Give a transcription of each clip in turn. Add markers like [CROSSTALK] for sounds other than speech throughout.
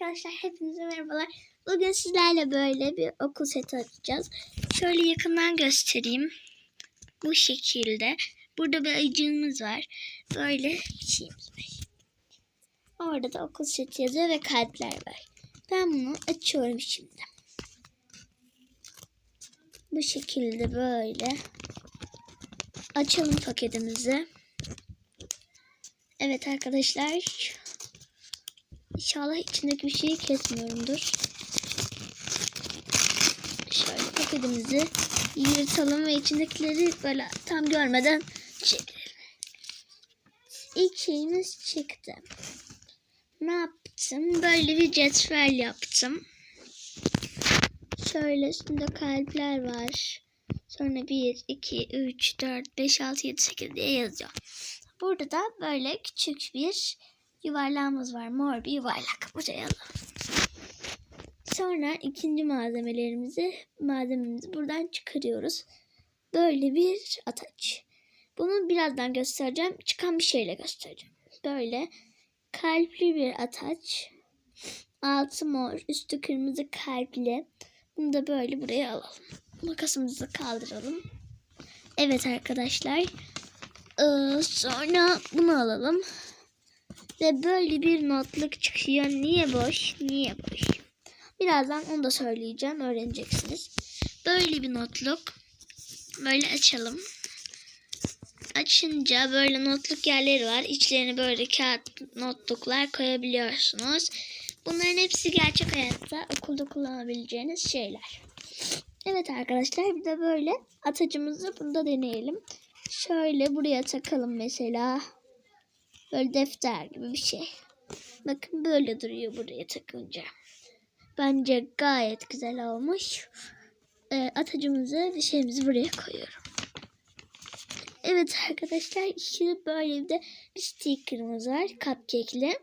Arkadaşlar hepinize merhabalar. Bugün sizlerle böyle bir okul seti açacağız. Şöyle yakından göstereyim. Bu şekilde. Burada bir ayıcığımız var. Böyle bir şeyimiz var. Orada da okul seti yazıyor ve kalpler var. Ben bunu açıyorum şimdi. Bu şekilde böyle. Açalım paketimizi. Evet arkadaşlar. İnşallah içindeki bir şeyi kesmiyorumdur. Şöyle paketimizi yırtalım ve içindekileri böyle tam görmeden çekelim. İlk şeyimiz çıktı. Ne yaptım? Böyle bir cetvel yaptım. Şöyle üstünde kalpler var. Sonra 1, 2, 3, 4, 5, 6, 7, 8 diye yazıyor. Burada da böyle küçük bir yuvarlağımız var. Mor bir yuvarlak. Buraya alalım. Sonra ikinci malzemelerimizi malzememizi buradan çıkarıyoruz. Böyle bir ataç. Bunu birazdan göstereceğim. Çıkan bir şeyle göstereceğim. Böyle kalpli bir ataç. Altı mor, üstü kırmızı kalpli. Bunu da böyle buraya alalım. Makasımızı kaldıralım. Evet arkadaşlar. Ee, sonra bunu alalım. Ve böyle bir notluk çıkıyor. Niye boş? Niye boş? Birazdan onu da söyleyeceğim. Öğreneceksiniz. Böyle bir notluk. Böyle açalım. Açınca böyle notluk yerleri var. İçlerine böyle kağıt notluklar koyabiliyorsunuz. Bunların hepsi gerçek hayatta okulda kullanabileceğiniz şeyler. Evet arkadaşlar bir de böyle atacımızı bunda deneyelim. Şöyle buraya takalım mesela. Böyle defter gibi bir şey. Bakın böyle duruyor buraya takınca. Bence gayet güzel olmuş. Ee, atacımızı bir şeyimizi buraya koyuyorum. Evet arkadaşlar şimdi böyle bir de bir stickerımız var cupcake'li.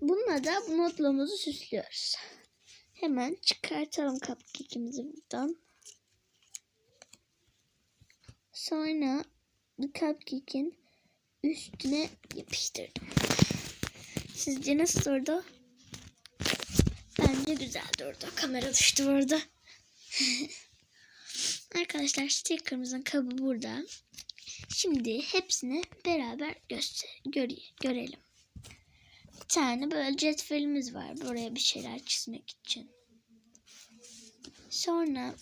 Bununla da bu notlamızı süslüyoruz. Hemen çıkartalım cupcake'imizi buradan. Sonra bu cupcake'in üstüne yapıştırdım. Sizce nasıl durdu? Bence güzel durdu. Kamera düştü burada. [LAUGHS] Arkadaşlar sticker'ımızın kabı burada. Şimdi hepsini beraber göster gör görelim. Bir tane böyle cetvelimiz var. Buraya bir şeyler çizmek için. Sonra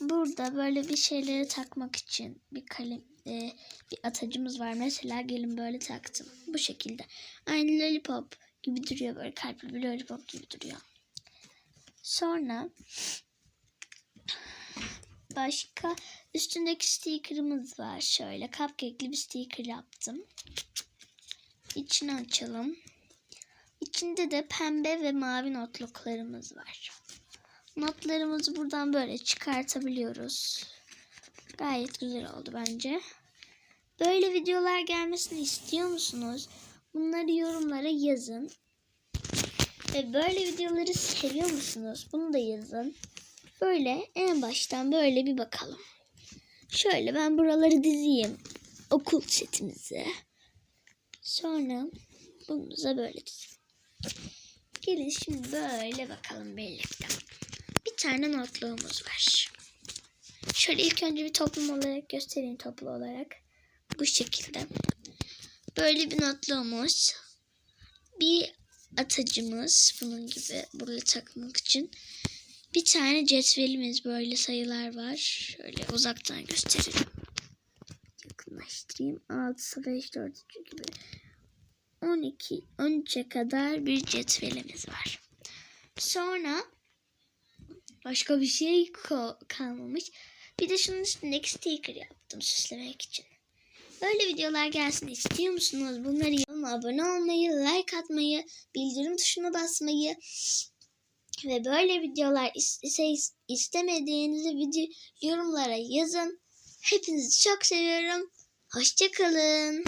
burada böyle bir şeyleri takmak için bir kalem e, bir atacımız var. Mesela gelin böyle taktım. Bu şekilde. Aynı lollipop gibi duruyor. Böyle kalpli bir lollipop gibi duruyor. Sonra başka üstündeki sticker'ımız var. Şöyle cupcake'li bir sticker yaptım. İçini açalım. İçinde de pembe ve mavi notluklarımız var. Notlarımızı buradan böyle çıkartabiliyoruz. Gayet güzel oldu bence. Böyle videolar gelmesini istiyor musunuz? Bunları yorumlara yazın. Ve böyle videoları seviyor musunuz? Bunu da yazın. Böyle en baştan böyle bir bakalım. Şöyle ben buraları dizeyim. Okul setimizi. Sonra bunu da böyle dizeyim. Gelin şimdi böyle bakalım birlikte. Bir tane notluğumuz var. Şöyle ilk önce bir toplum olarak göstereyim toplu olarak. Bu şekilde. Böyle bir notluğumuz. Bir atacımız bunun gibi buraya takmak için. Bir tane cetvelimiz böyle sayılar var. Şöyle uzaktan gösterelim. Yakınlaştırayım. 6, 5, 4 gibi. 12, 13'e kadar bir cetvelimiz var. Sonra başka bir şey kalmamış. Bir de şunun üstündeki sticker yaptım süslemek için. Böyle videolar gelsin istiyor musunuz? Bunları yoruma abone olmayı, like atmayı, bildirim tuşuna basmayı ve böyle videolar iste istemediğinizi video yorumlara yazın. Hepinizi çok seviyorum. Hoşçakalın.